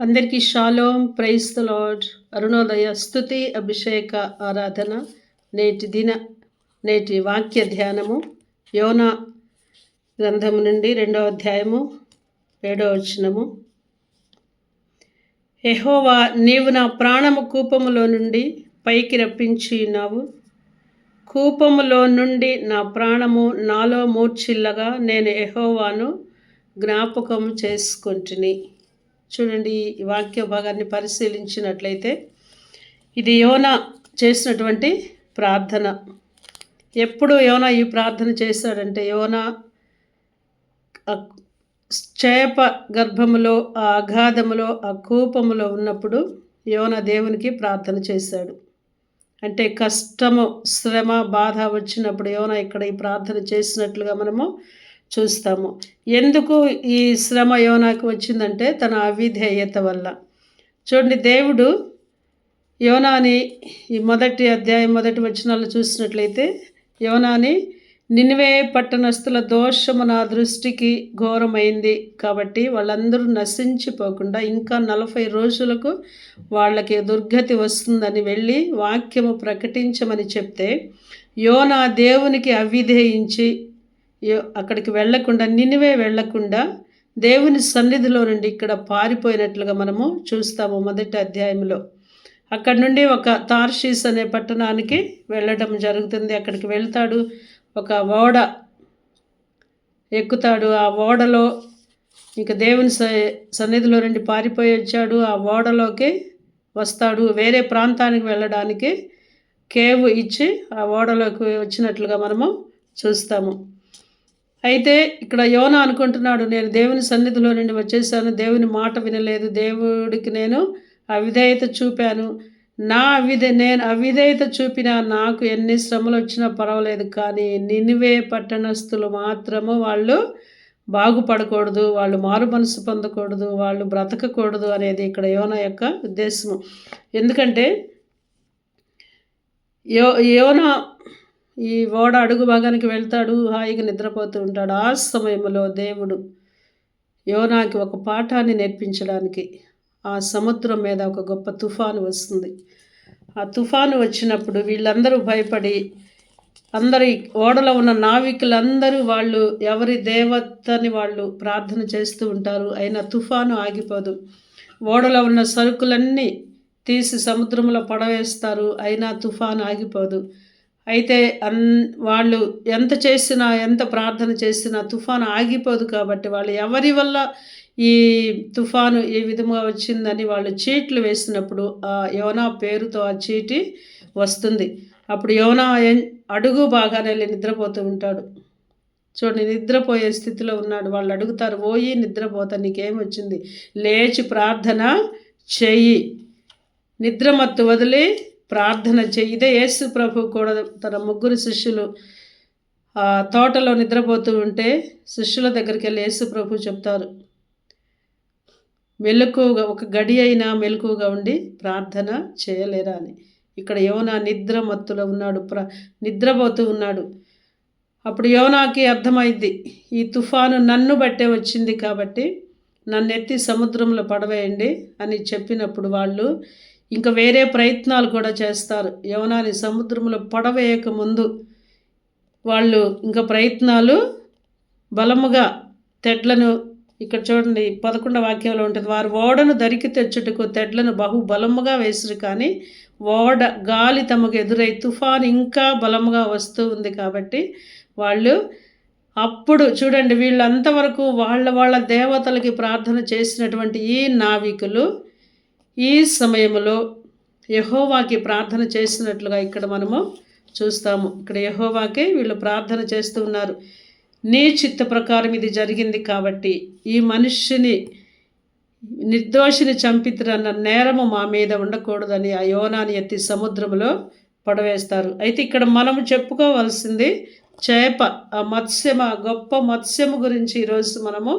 అందరికీ shalom praise the lord Arunodaya స్థుతి అభిషేక ఆరాధన. నేటి దిన నేటి వాక్య ధ్యానము. యోన గ్రంథము నుండి రెండవ అధ్యాయము ఏడవ వచనము. ఎహోవా నీవు నా ప్రాణము కూపములో నుండి పైకి రప్పించి ఉన్నావు. కూపములో నుండి నా ప్రాణము నాలో మూర్చిల్లగా నేను ఎహోవాను జ్ఞాపకం చేసుకుంటుని. చూడండి ఈ వాక్య భాగాన్ని పరిశీలించినట్లయితే ఇది యోన చేసినటువంటి ప్రార్థన. ఎప్పుడు యోన ఈ ప్రార్థన చేశాడంటే యోన చేప గర్భములో ఆ అగాధములో ఆ కూపములో ఉన్నప్పుడు యోన దేవునికి ప్రార్థన చేశాడు. అంటే కష్టము శ్రమ బాధ వచ్చినప్పుడు యోన ఇక్కడ ఈ ప్రార్థన చేసినట్లుగా మనము చూస్తాము. ఎందుకు ఈ శ్రమ యోనాకు వచ్చిందంటే తన అవిధేయత వల్ల. చూడండి దేవుడు యోనాని ఈ మొదటి అధ్యాయం మొదటి వచనాలు చూసినట్లయితే యోనాని నినివే పట్టణస్థుల దోషము నా దృష్టికి ఘోరమైంది. కాబట్టి వాళ్ళందరూ నశించిపోకుండా ఇంకా నలభై రోజులకు వాళ్ళకి దుర్గతి వస్తుందని వెళ్ళి వాక్యము ప్రకటించమని చెప్తే యోనా దేవునికి అవిధేయించి అక్కడికి వెళ్ళకుండా నినివే వెళ్ళకుండా దేవుని సన్నిధిలో నుండి ఇక్కడ పారిపోయినట్లుగా మనము చూస్తాము మొదటి అధ్యాయంలో. అక్కడ నుండి ఒక తార్షీస్ అనే పట్టణానికి వెళ్ళడం జరుగుతుంది. అక్కడికి వెళ్తాడు. ఒక ఓడ ఎక్కుతాడు. ఆ ఓడలో ఇంకా దేవుని స- సన్నిధిలో నుండి పారిపోయి వచ్చాడు. ఆ ఓడలోకి వస్తాడు. వేరే ప్రాంతానికి వెళ్ళడానికి కేవ్ ఇచ్చి ఆ ఓడలోకి వచ్చినట్లుగా మనము చూస్తాము. అయితే ఇక్కడ యోన అనుకుంటున్నాడు నేను దేవుని సన్నిధిలో నుండి వచ్చేసాను దేవుని మాట వినలేదు దేవుడికి నేను అవిధేయత చూపాను. నా అవిధే నేను అవిధేయత చూపిన నాకు ఎన్ని శ్రమలు వచ్చినా పర్వాలేదు కానీ నినివే పట్టణస్థులు మాత్రము వాళ్ళు బాగుపడకూడదు వాళ్ళు మారు మనసు పొందకూడదు వాళ్ళు బ్రతకకూడదు అనేది ఇక్కడ యోన యొక్క ఉద్దేశము. ఎందుకంటే యో యోన ఈ ఓడ అడుగు భాగానికి వెళ్తాడు హాయిగా నిద్రపోతూ ఉంటాడు. ఆ సమయంలో దేవుడు యోనాకి ఒక పాఠాన్ని నేర్పించడానికి ఆ సముద్రం మీద ఒక గొప్ప తుఫాను వస్తుంది. ఆ తుఫాను వచ్చినప్పుడు వీళ్ళందరూ భయపడి అందరి ఓడలో ఉన్న నావికులందరూ వాళ్ళు ఎవరి దేవతని వాళ్ళు ప్రార్థన చేస్తూ ఉంటారు. అయినా తుఫాను ఆగిపోదు. ఓడలో ఉన్న సరుకులన్నీ తీసి సముద్రంలో పడవేస్తారు. అయినా తుఫాను ఆగిపోదు. అయితే అన్ వాళ్ళు ఎంత చేసినా ఎంత ప్రార్థన చేసినా తుఫాను ఆగిపోదు కాబట్టి వాళ్ళు ఎవరి వల్ల ఈ తుఫాను ఏ విధంగా వచ్చిందని వాళ్ళు చీట్లు వేసినప్పుడు ఆ యోనా పేరుతో ఆ చీటి వస్తుంది. అప్పుడు యోనా అడుగు బాగానే వెళ్ళి నిద్రపోతూ ఉంటాడు. చూడండి నిద్రపోయే స్థితిలో ఉన్నాడు. వాళ్ళు అడుగుతారు ఓయి నిద్రపోతా నీకేం వచ్చింది? లేచి ప్రార్థన చెయ్యి. నిద్రమత్తు వదిలి ప్రార్థన చెయ్యి ఇదే యేసు ప్రభు కూడా తన ముగ్గురు శిష్యులు ఆ తోటలో నిద్రపోతూ ఉంటే శిష్యుల దగ్గరికి వెళ్ళి యేసు ప్రభు చెప్తారు మెలకువగా ఒక గడి అయినా మెలకువగా ఉండి ప్రార్థన చేయలేరా అని. ఇక్కడ యోనా నిద్ర మత్తులో ఉన్నాడు ప్ర నిద్రపోతూ ఉన్నాడు. అప్పుడు యోనాకి అర్థమైంది ఈ తుఫాను నన్ను బట్టే వచ్చింది కాబట్టి నన్ను ఎత్తి సముద్రంలో పడవేయండి అని చెప్పినప్పుడు వాళ్ళు ఇంకా వేరే ప్రయత్నాలు కూడా చేస్తారు. యవనాన్ని సముద్రంలో పడవేయక ముందు వాళ్ళు ఇంకా ప్రయత్నాలు బలముగా తెడ్లను ఇక్కడ చూడండి పదకొండవ వాక్యంలో ఉంటుంది వారు ఓడను దరికి తెచ్చుటకు తెడ్లను బహు బలముగా వేసిరు కానీ ఓడ గాలి తమకు ఎదురై తుఫాన్ ఇంకా బలముగా వస్తూ ఉంది కాబట్టి వాళ్ళు అప్పుడు చూడండి వీళ్ళంతవరకు వాళ్ళ వాళ్ళ దేవతలకి ప్రార్థన చేసినటువంటి ఈ నావికులు ఈ సమయంలో యహోవాకి ప్రార్థన చేసినట్లుగా ఇక్కడ మనము చూస్తాము. ఇక్కడ యహోవాకే వీళ్ళు ప్రార్థన చేస్తూ ఉన్నారు. నీ చిత్త ప్రకారం ఇది జరిగింది కాబట్టి ఈ మనిషిని నిర్దోషిని చంపితురన్న నేరము మా మీద ఉండకూడదని ఆ యోనాని ఎత్తి సముద్రంలో పడవేస్తారు. అయితే ఇక్కడ మనము చెప్పుకోవాల్సింది చేప ఆ మత్స్యం ఆ గొప్ప మత్స్యము గురించి ఈరోజు మనము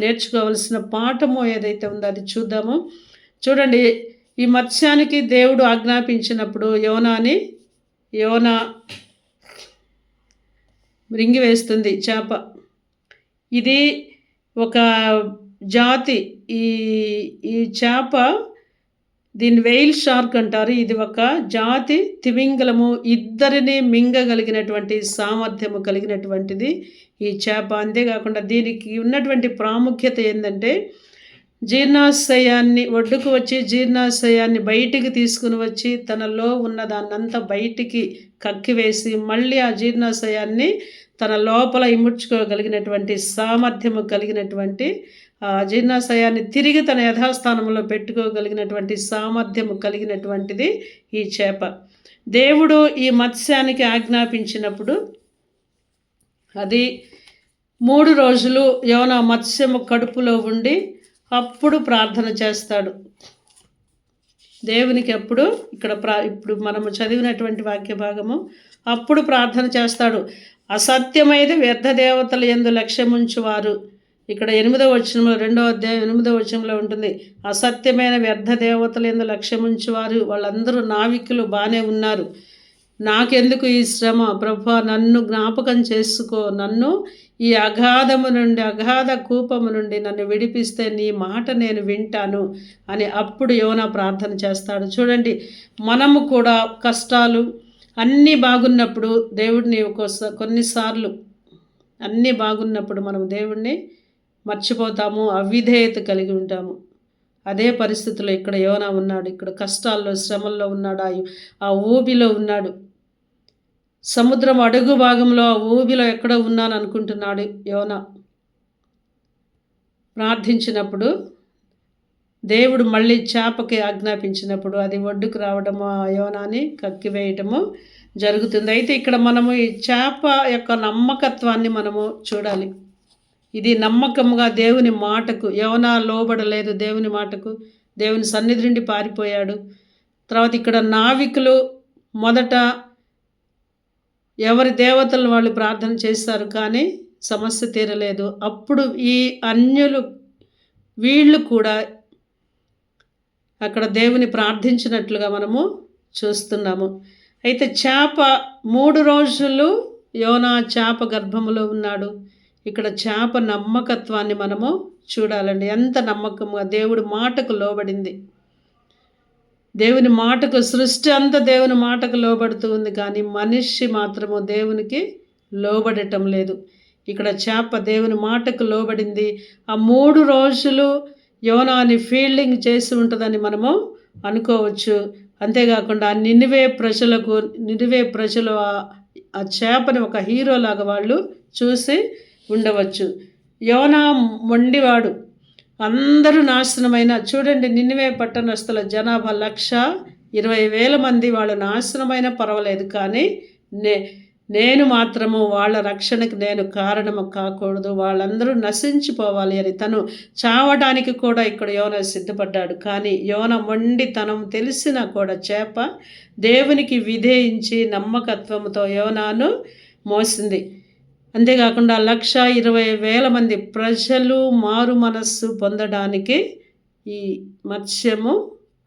నేర్చుకోవాల్సిన పాఠము ఏదైతే ఉందో అది చూద్దాము. చూడండి ఈ మత్స్యానికి దేవుడు ఆజ్ఞాపించినప్పుడు యోనాని యోనా మృంగి వేస్తుంది చేప. ఇది ఒక జాతి. ఈ ఈ చేప దీన్ని వెయిల్ షార్క్ అంటారు. ఇది ఒక జాతి తిమింగలము. ఇద్దరిని మింగగలిగినటువంటి సామర్థ్యము కలిగినటువంటిది ఈ చేప. అంతేకాకుండా దీనికి ఉన్నటువంటి ప్రాముఖ్యత ఏంటంటే జీర్ణాశయాన్ని ఒడ్డుకు వచ్చి జీర్ణాశయాన్ని బయటికి తీసుకుని వచ్చి తనలో ఉన్న దాన్నంతా బయటికి కక్కివేసి మళ్ళీ ఆ జీర్ణాశయాన్ని తన లోపల ఇముడ్చుకోగలిగినటువంటి సామర్థ్యము కలిగినటువంటి ఆ జీర్ణాశయాన్ని తిరిగి తన యథాస్థానంలో పెట్టుకోగలిగినటువంటి సామర్థ్యము కలిగినటువంటిది ఈ చేప. దేవుడు ఈ మత్స్యానికి ఆజ్ఞాపించినప్పుడు అది మూడు రోజులు యోన మత్స్యము కడుపులో ఉండి అప్పుడు ప్రార్థన చేస్తాడు. దేవునికి అప్పుడు ఇక్కడ ప్రా ఇప్పుడు మనము చదివినటువంటి వాక్య భాగము అప్పుడు ప్రార్థన చేస్తాడు. అసత్యమైనది వ్యర్థ దేవతల ఎందు లక్ష్యముంచువారు. ఇక్కడ ఎనిమిదో వచనంలో రెండో అధ్యాయం ఎనిమిదో వచనంలో ఉంటుంది. అసత్యమైన వ్యర్థ దేవతల ఎందు లక్ష్యముంచువారు. వాళ్ళందరూ నావికులు బాగానే ఉన్నారు. నాకెందుకు ఈ శ్రమ? ప్రభా నన్ను జ్ఞాపకం చేసుకో. నన్ను ఈ అగాధము నుండి అగాధ కూపము నుండి నన్ను విడిపిస్తే నీ మాట నేను వింటాను అని అప్పుడు యోన ప్రార్థన చేస్తాడు. చూడండి మనము కూడా కష్టాలు అన్నీ బాగున్నప్పుడు దేవుడిని ఒక్కోసారి కొన్నిసార్లు అన్నీ బాగున్నప్పుడు మనం దేవుణ్ణి మర్చిపోతాము అవిధేయత కలిగి ఉంటాము. అదే పరిస్థితిలో ఇక్కడ యోనా ఉన్నాడు. ఇక్కడ కష్టాల్లో శ్రమల్లో ఉన్నాడు. ఆ ఊబిలో ఉన్నాడు. సముద్రం అడుగు భాగంలో ఊబిలో ఎక్కడ ఉన్నాను అనుకుంటున్నాడు యోన. ప్రార్థించినప్పుడు దేవుడు మళ్ళీ చేపకి ఆజ్ఞాపించినప్పుడు అది ఒడ్డుకు రావడము ఆ యోనాన్ని కక్కివేయటము జరుగుతుంది. అయితే ఇక్కడ మనము ఈ చేప యొక్క నమ్మకత్వాన్ని మనము చూడాలి. ఇది నమ్మకంగా దేవుని మాటకు యోనా లోబడలేదు దేవుని మాటకు దేవుని సన్నిధి నుండి పారిపోయాడు. తర్వాత ఇక్కడ నావికులు మొదట ఎవరి దేవతలు వాళ్ళు ప్రార్థన చేస్తారు కానీ సమస్య తీరలేదు. అప్పుడు ఈ అన్యులు వీళ్ళు కూడా అక్కడ దేవుని ప్రార్థించినట్లుగా మనము చూస్తున్నాము. అయితే చేప మూడు రోజులు యోనా చేప గర్భములో ఉన్నాడు. ఇక్కడ చేప నమ్మకత్వాన్ని మనము చూడాలండి. ఎంత నమ్మకంగా దేవుడు మాటకు లోబడింది. దేవుని మాటకు సృష్టి అంతా దేవుని మాటకు లోబడుతూ ఉంది. కానీ మనిషి మాత్రము దేవునికి లోబడటం లేదు. ఇక్కడ చేప దేవుని మాటకు లోబడింది. ఆ మూడు రోజులు యోనాని ఫీల్డింగ్ చేసి ఉంటుందని మనము అనుకోవచ్చు. అంతేకాకుండా నినివే ప్రజలకు నినివే ప్రజలు ఆ చేపని ఒక హీరోలాగా వాళ్ళు చూసి ఉండవచ్చు. యోనా మొండివాడు. అందరూ నాశనమైన చూడండి నిన్నవే పట్టణస్తుల జనాభా లక్ష ఇరవై వేల మంది వాళ్ళు నాశనమైన పర్వాలేదు కానీ నే నేను మాత్రము వాళ్ళ రక్షణకు నేను కారణము కాకూడదు. వాళ్ళందరూ నశించిపోవాలి అని తను చావడానికి కూడా ఇక్కడ యోన సిద్ధపడ్డాడు. కానీ యోన మొండితనం తెలిసినా కూడా చేప దేవునికి విధేయించి నమ్మకత్వంతో యోనాను మోసింది. అంతేకాకుండా లక్ష ఇరవై వేల మంది ప్రజలు మారు మనస్సు పొందడానికి ఈ మత్స్యము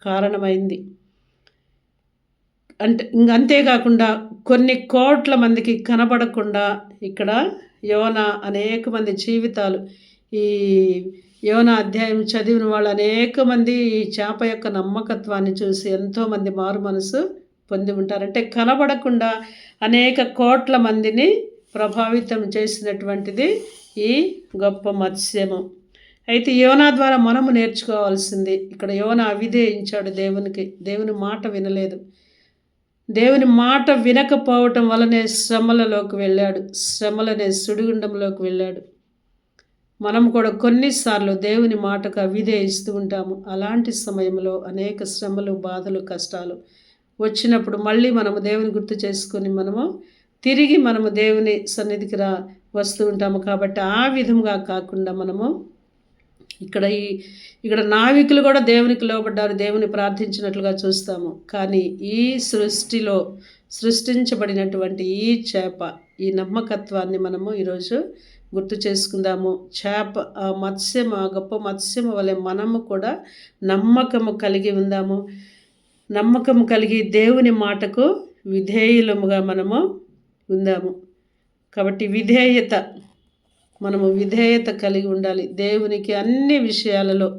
కారణమైంది. అంటే అంతేకాకుండా కొన్ని కోట్ల మందికి కనబడకుండా ఇక్కడ యోన అనేక మంది జీవితాలు ఈ యోన అధ్యాయం చదివిన వాళ్ళు అనేక మంది ఈ చేప యొక్క నమ్మకత్వాన్ని చూసి ఎంతోమంది మారు మనసు పొంది ఉంటారు. అంటే కనబడకుండా అనేక కోట్ల మందిని ప్రభావితం చేసినటువంటిది ఈ గొప్ప మత్స్యము. అయితే యోనా ద్వారా మనము నేర్చుకోవాల్సింది ఇక్కడ యోన అవిధేయించాడు దేవునికి దేవుని మాట వినలేదు. దేవుని మాట వినకపోవటం వలనే శ్రమలలోకి వెళ్ళాడు శ్రమలనే సుడిగుండంలోకి వెళ్ళాడు. మనం కూడా కొన్నిసార్లు దేవుని మాటకు అవిధేయిస్తూ ఉంటాము. అలాంటి సమయంలో అనేక శ్రమలు బాధలు కష్టాలు వచ్చినప్పుడు మళ్ళీ మనము దేవుని గుర్తు చేసుకొని మనము తిరిగి మనము దేవుని సన్నిధికి రా వస్తూ ఉంటాము. కాబట్టి ఆ విధంగా కాకుండా మనము ఇక్కడ ఈ ఇక్కడ నావికులు కూడా దేవునికి లోబడ్డారు దేవుని ప్రార్థించినట్లుగా చూస్తాము. కానీ ఈ సృష్టిలో సృష్టించబడినటువంటి ఈ చేప ఈ నమ్మకత్వాన్ని మనము ఈరోజు గుర్తు చేసుకుందాము. చేప ఆ మత్స్యం ఆ గొప్ప మత్స్యం వలె మనము కూడా నమ్మకము కలిగి ఉందాము. నమ్మకం కలిగి దేవుని మాటకు విధేయులముగా మనము ఉందాము. కాబట్టి విధేయత మనము విధేయత కలిగి ఉండాలి. దేవునికి అన్ని విషయాలలో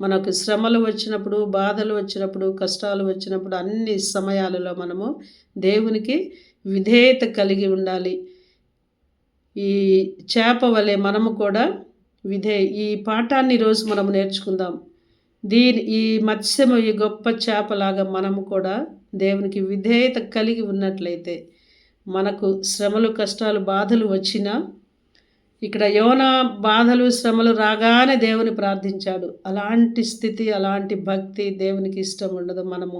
మనకు శ్రమలు వచ్చినప్పుడు బాధలు వచ్చినప్పుడు కష్టాలు వచ్చినప్పుడు అన్ని సమయాలలో మనము దేవునికి విధేయత కలిగి ఉండాలి. ఈ చేప వలె మనము కూడా విధే ఈ పాఠాన్ని రోజు మనం నేర్చుకుందాం. దీని ఈ మత్స్యము ఈ గొప్ప చేపలాగా మనము కూడా దేవునికి విధేయత కలిగి ఉన్నట్లయితే మనకు శ్రమలు కష్టాలు బాధలు వచ్చినా ఇక్కడ యోన బాధలు శ్రమలు రాగానే దేవుని ప్రార్థించాడు. అలాంటి స్థితి అలాంటి భక్తి దేవునికి ఇష్టం ఉండదు. మనము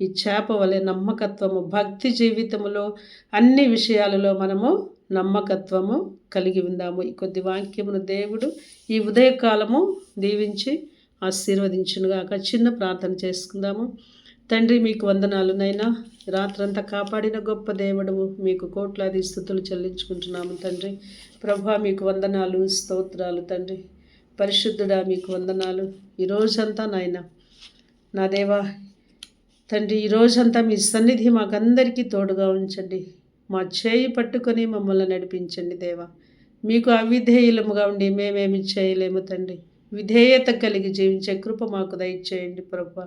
ఈ చేప వలె నమ్మకత్వము భక్తి జీవితంలో అన్ని విషయాలలో మనము నమ్మకత్వము కలిగి ఉందాము. ఈ కొద్ది వాక్యమును దేవుడు ఈ ఉదయకాలము దీవించి ఆశీర్వదించునుగాక. చిన్న ప్రార్థన చేసుకుందాము. తండ్రి మీకు వందనాలు. నైనా రాత్రంతా కాపాడిన గొప్ప దేవుడు మీకు కోట్లాది స్థుతులు చెల్లించుకుంటున్నాము తండ్రి. ప్రభా మీకు వందనాలు స్తోత్రాలు తండ్రి. పరిశుద్ధుడా మీకు వందనాలు. ఈ రోజంతా నాయన నా దేవా తండ్రి ఈ రోజంతా మీ సన్నిధి మాకందరికీ తోడుగా ఉంచండి. మా చేయి పట్టుకొని మమ్మల్ని నడిపించండి దేవా. మీకు అవిధేయులముగా ఉండి మేమేమి చేయలేము తండ్రి. విధేయత కలిగి జీవించే కృప మాకు దయచేయండి ప్రభా.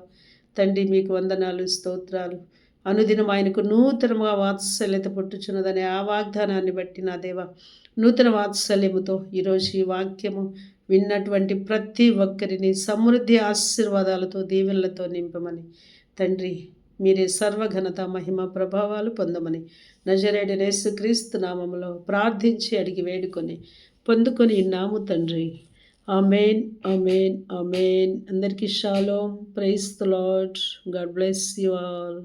తండ్రి మీకు వందనాలు స్తోత్రాలు. అనుదినం ఆయనకు నూతనముగా వాత్సల్యత పుట్టుచున్నదనే ఆ వాగ్దానాన్ని బట్టి నా దేవ నూతన వాత్సల్యముతో ఈరోజు ఈ వాక్యము విన్నటువంటి ప్రతి ఒక్కరిని సమృద్ధి ఆశీర్వాదాలతో దీవెనలతో నింపమని. తండ్రి మీరే సర్వఘనత మహిమ ప్రభావాలు పొందమని. నజరేడు క్రీస్తు నామములో ప్రార్థించి అడిగి వేడుకొని పొందుకొని నాము తండ్రి. ఆమెన్ ఆమెన్ ఆమెన్ అందరికీ shalom praise the Lord God bless you all